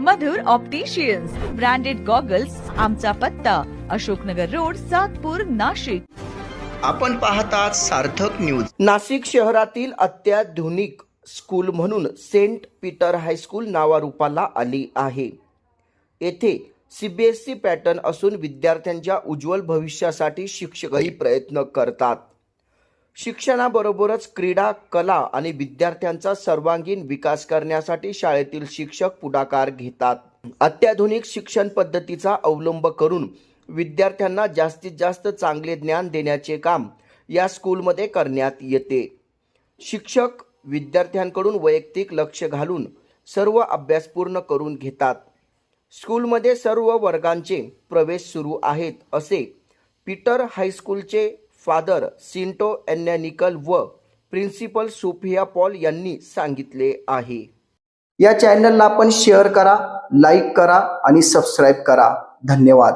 मधुर opticians branded goggles आमचा पत्ता Ashoknagar road Satpur Nashik. आपण पाहतात सार्थक न्यूज नाशिक शहरातील अत्याधुनिक स्कूल म्हणून सेंट पीटर हायस्कूल नावारूपाला आली आहे. येथे C B S C pattern असून विद्यार्थ्यांच्या उज्ज्वल भविष्यासाठी शिक्षकही प्रयत्न करतात. शिक्षणाबरोबरच क्रीडा कला आणि विद्यार्थ्यांचा सर्वांगीण विकास करण्यासाठी शाळेतील शिक्षक पुढाकार घेतात. अत्याधुनिक शिक्षण पद्धतीचा अवलंब करून विद्यार्थ्यांना जास्तीत जास्त चांगले ज्ञान देण्याचे काम या स्कूलमध्ये करण्यात येते. शिक्षक विद्यार्थ्यांकडून वैयक्तिक लक्ष घालून सर्व अभ्यास पूर्ण करून घेतात. स्कूलमध्ये सर्व वर्गांचे प्रवेश सुरू आहेत असे पीटर हायस्कूलचे फादर सिंटो एन्यानिकल व प्रिन्सिपल सोफिया पॉल यांनी सांगितले आहे. या चॅनलला आपण शेअर करा लाईक करा आणि सबस्क्राईब करा. धन्यवाद.